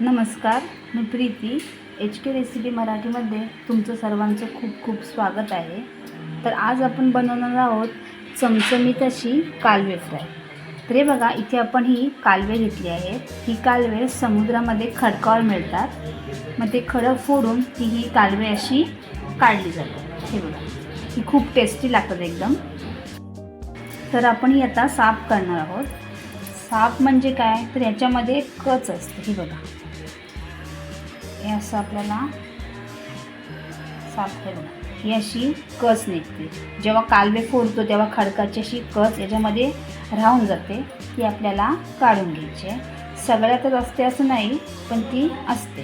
नमस्कार मी Preeti. H K recipe मराठीमध्ये तुमचं सर्वांचं खूप खूप स्वागत आहे. तर आज आपण बनवणार आहोत चमचमीत अशी कालवे फ्राय. तर हे बघा इथे आपण ही कालवे घेतली आहेत. ही कालवे समुद्रामध्ये खडकावर मिळतात. मग ते खडक फोडून ती ही कालवे अशी काढली जाते. हे बघा ही खूप टेस्टी लागतात एकदम. तर आपण ही आता साफ करणार आहोत. साफ म्हणजे काय? तर याच्यामध्ये कच असते ही बघा. हे असं आपल्याला साफ हे ही अशी कच निघते. जेव्हा कालवे फोडतो तेव्हा खडकाची अशी कच याच्यामध्ये राहून जाते. ती आपल्याला काढून घ्यायची आहे. सगळ्यातच असते असं नाही पण ती असते.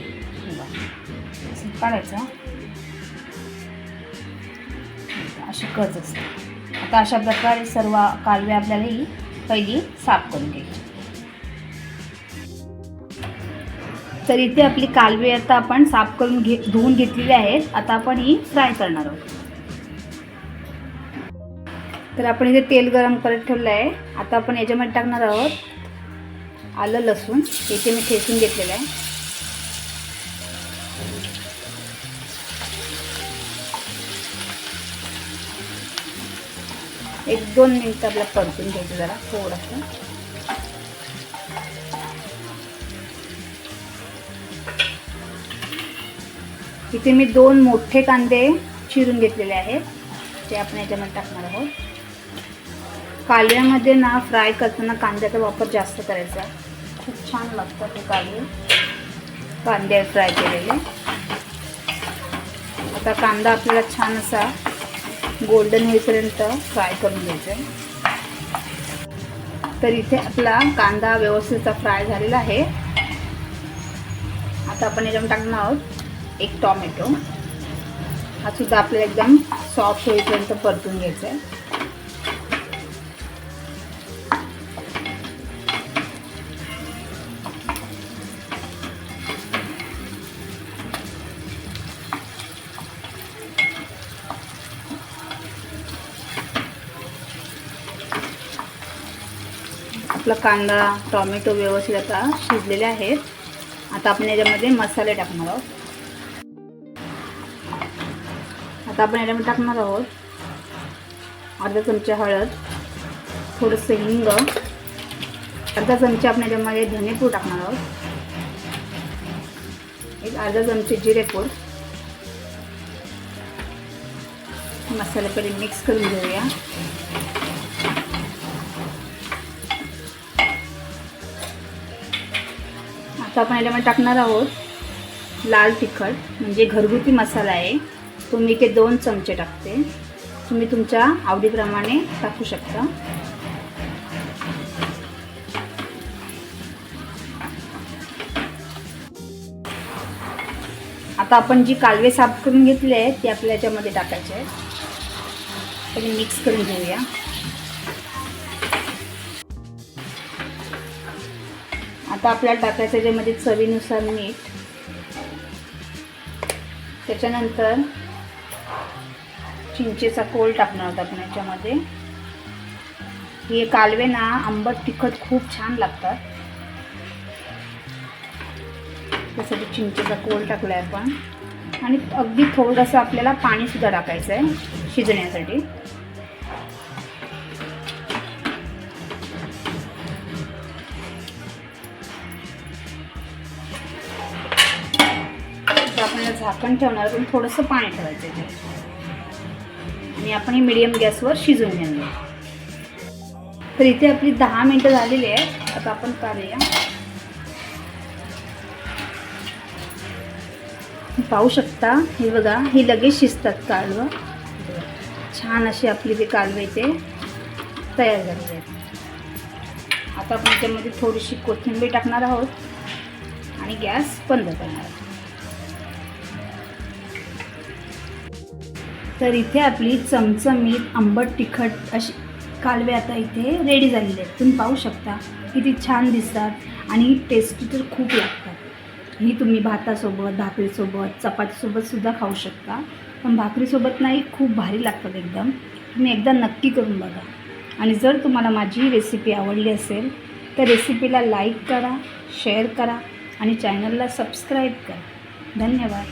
असं काढायचं. अशी कच असते. आता अशा प्रकारे सर्व कालवे आपल्याला ही पहिली साफ करून घ्यायची. तर इथे आपली कालवे आता आपण साफ करून घे धुवून घेतलेली आहेत. आता आपण ही फ्राय करणार आहोत. तर आपण इथे तेल गरम करत ठेवलं आहे. आता आपण याच्यामध्ये टाकणार आहोत आलं लसूण. इथे मी ठेचून घेतलेलं आहे. एक दोन मिनिट आपल्याला परतून घ्यायचं जरा थोडंसं. इथे मी दोन मोठे कांदे चिरून घेतलेले आहेत. ते आपण याच्यामध्ये टाकणार आहोत. कालव्यामध्ये ना फ्राय करताना कांद्याचा वापर जास्त करायचा. खूप छान लागतं ते कालवे कांदे फ्राय केलेले. आता कांदा आपल्याला छान असा गोल्डन होईपर्यंत फ्राय करून घ्यायचा आहे. तर इथे आपला कांदा व्यवस्थितचा फ्राय झालेला आहे. आता आपण याच्यामध्ये टाकणार आहोत. एक टॉमॅटो. हा सुद्धा आपल्याला एकदम सॉफ्ट होईपर्यंत परतून घ्यायचा आहे आपला कांदा टॉमॅटो व्यवस्थित आता शिजलेले आहेत. आता आपण याच्यामध्ये मसाले टाकणार आहोत. आता आपण याच्यामध्ये टाकणार आहोत अर्धा चमचा हळद थोडंसं हिंग अर्धा चमचा आपण याच्यामध्ये धनेपूड टाकणार आहोत. एक अर्धा चमचे जिरेपूड मसाले पहिले मिक्स करून घेऊया. आता आपण याच्यामध्ये टाकणार आहोत लाल तिखट म्हणजे घरगुती मसाला आहे. तुम्ही इथे दोन चमचे टाकते. तुम्ही तुमच्या आवडीप्रमाणे टाकू शकता. आता आपण जी कालवे साफ करून घेतले आहेत ते आपल्या याच्यामध्ये टाकायचे आहेत. पहिले मिक्स करून घेऊया. आता आपल्याला टाकायचं याच्यामध्ये चवीनुसार मीठ. त्याच्यानंतर चिंचेचा कोल टाकणार होता आपण याच्यामध्ये. हे कालवे ना आंबट तिखट खूप छान लागतात. त्यासाठी चिंचेचा कोल टाकला आहे आपण. आणि अगदी थोडंसं आपल्याला पाणीसुद्धा टाकायचं आहे शिजण्यासाठी. आपल्याला झाकण ठेवणार पण थोडंसं पाणी ठेवायचं आहे. आणि आपण हे मिडियम गॅसवर शिजवून घेणार तर इथे आपली दहा मिनटं झालेली आहेत. आता आपण काढूया. पाहू शकता हे बघा ही लगेच शिजतात कालवं. छान अशी आपली ते कालवे इथे तयार झाली आहेत. आता आपण त्यामध्ये थोडीशी कोथिंबीर टाकणार आहोत आणि गॅस बंद करणार आहोत. तर इथे आपली चमचमीत आंबट तिखट अशी कालवे आता इथे रेडी झालेले आहेत. तुम्ही पाहू शकता. किती छान दिसतात आणि टेस्टी तर खूप लागतात. ही तुम्ही भातासोबत भाकरीसोबत चपातीसोबत सुद्धा खाऊ शकता. पण भाकरीसोबत नाही खूप भारी लागतात एकदम. तुम्ही एकदा नक्की करून बघा. आणि जर तुम्हाला माझी रेसिपी आवडली असेल तर रेसिपीला लाईक करा शेअर करा आणि चॅनलला सबस्क्राईब करा. धन्यवाद.